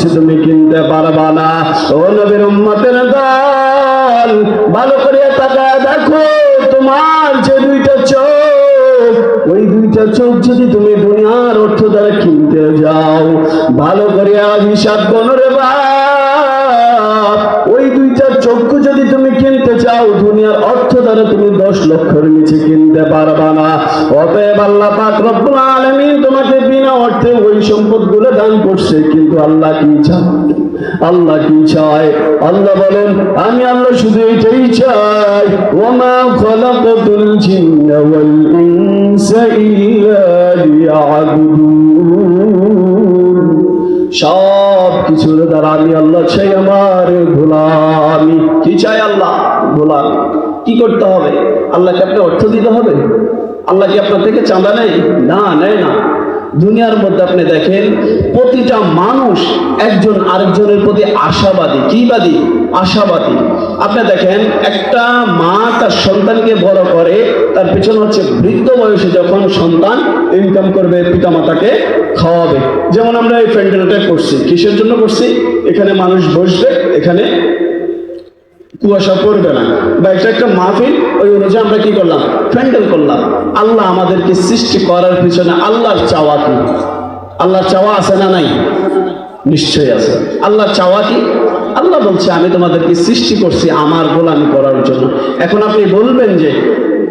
নিচে তুমি কিনতে পারবা না। ও নবীর উম্মতের দল, ভালো করে তাকায় দেখো, তোমার যে দুইটা চোখ, ওই দুইটা চোখ যদি তুমি দুনিয়ার অর্থ দ্বারা কিনতে যাও, ভালো করে হিসাব গণরে বাপ দশ লক্ষের নিচে কিনতে পারবা না। অতএব আল্লাহ পাক রব্বুল আলামিন তোমাকে বিনা অর্থে ওই সম্পদগুলো দান করছে, কিন্তু আল্লাহ কি চায়? আল্লাহ কি চায়? আল্লাহ বলেন, আমি আল্লাহ শুধু এটাই চাই, ওমা খলাকাতুল জিন্না ওয়াল ইনসা ইল্লা লিয়াবুদুন। সব কিছুর দ্বারা আমি আল্লাহ চাই আমার গোলামি। কি চাই আল্লাহ? গোলামি। কি করতে হবে? আল্লাহকে আপনি অর্থ দিতে হবে? আল্লাহ কি আপনার থেকে চাঁদা নেই না, নেয় না। দুনিয়ার মধ্যে আপনি দেখেন, প্রতিটা মানুষ একজন আরেকজনের প্রতি আশাবাদী। কিবাদী আশাবাদী। আপনি দেখেন, একটা মা তার সন্তানকে বড় করে, তার পেছনে হচ্ছে বৃদ্ধ বয়সে যখন সন্তান ইনকাম করবে, পিতামাতাকে খাওয়াবে। যেমন আমরা এই প্যান্ডেলটা করছি। কিসের জন্য করছি? এখানে মানুষ বসবে, এখানে কুয়াশা পড়বে না। বা এটা একটা মাহফিল, ওই অনুযায়ী আমরা কি করলাম? প্যান্ডেল করলাম। আল্লাহ আমাদেরকে সৃষ্টি করার পিছনে আল্লাহর চাওয়া কি? আল্লাহর চাওয়া আছে না নাই? নিশ্চয়ই আছে। আল্লাহর চাওয়া কি? আল্লাহ বলছে, আমি তোমাদেরকে সৃষ্টি করছি আমার গোলামি করার জন্য। এখন আপনি বলবেন যে,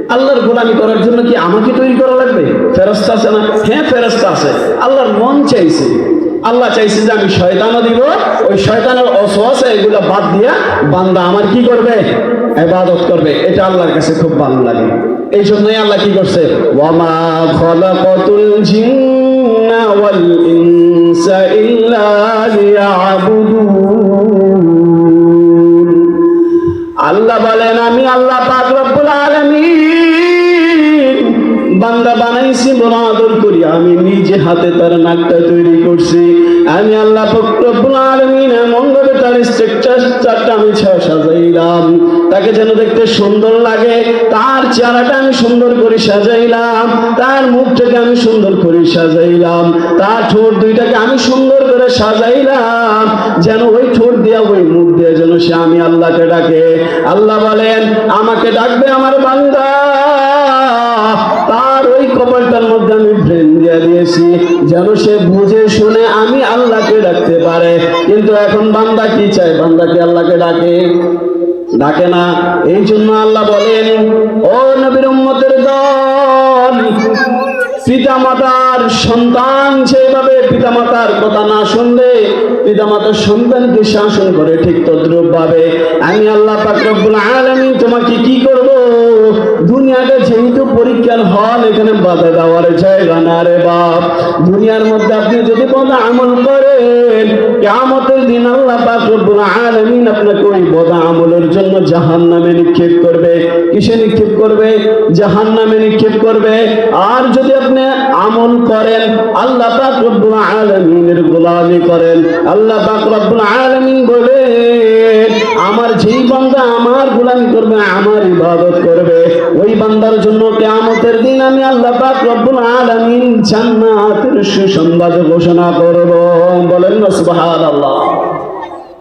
আল্লাহর গোলামি করার জন্য কি আমাকে তৈরি করা লাগবে? ফেরস্তা আছে না? হ্যাঁ ফেরস্তা আছে। আল্লাহর মন চাইছে। আল্লাহ চাইছে যে আমি শয়তানও দিব, ওই শয়তানের অসহসে এগুলো বাদ দিয়া বান্দা আমার কি করবে? এবাদত করবে। এটা আল্লাহর কাছে খুব ভালো লাগে। এই জন্যই আল্লাহ কি করছে? ওয়ামা খলাকাতুল জিন্না ওয়াল ইনসা ইল্লা আল্লাহ বলেন, আমি আল্লাহ পাক রব্বুল আলামিন বান্দা বানাইছি বড় আদর করি আমি নিজে হাতে তার নাকটা তৈরি করছি। আমি আল্লাহ ভাবে তার স্ট্রাকচারটা আমি সাজাইলাম। তাকে যেন দেখতে সুন্দর লাগে, তার চেহারাটা আমি সুন্দর করে সাজাইলাম, তার মুখটাকে আমি সুন্দর করে সাজাইলাম, তার ঠোঁট দুইটাকে আমি সুন্দর করে সাজাইলাম, যেন ওই ঠোঁট দিয়া, ওই মুখ দিয়ে যেন সে আমি আল্লাহকে ডাকে। আল্লাহ বলেন, আমাকে ডাকবে আমার বান্দা তার ওই কপালটার মধ্যে আমি ব্রেন দিয়ে দিয়েছি যেন সে বুঝে শুনে আমি আল্লাহকে ডাকতে পারে। কিন্তু এখন বান্দা কি চায়? বান্দাকে আল্লাহকে ডাকে? ডাকে না। এই জন্য আল্লাহ বলেন, ও নবীর উম্মতের দল পিতা মাতার সন্তান সেইভাবে পিতা মাতার কথা না শুনলে পিতা মাতার সন্তানকে শাসন করে ঠিক তদ্রুপ ভাবে আমি আল্লাহ পাক রব্বুল আলামিন তোমাকে কি করব? দুনিয়াটা যেহেতু হল এখানে বাধা দেওয়ার জায়গা না রে বাপ। দুনিয়ার মধ্যে আপনি যদি বদা আমল করেন, কিয়ামতের দিন আল্লাহ পাক রব্বুল আলামিন আপনাকে ওই বদা আমলের জন্য জাহান্নামে নিক্ষেপ করবে। কিসে নিক্ষেপ করবে? জাহান্নামে নিক্ষেপ করবে। আর যদি আপনি আমল করেন, আল্লাহ পাক রব্বুল আলামিনের গোলামি করেন, আল্লাহ পাক রব্বুল আলামিন বলে আমার যেই বান্দা আমার গুলামি করবে, আমার ইবাদত করবে, ওই বান্দার জন্য কেয়ামতের দিন আমি আল্লাহ পাক রব্বুল আলামিন জান্নাতের সুসংবাদ ঘোষণা করব। বলেন সুবহানাল্লাহ।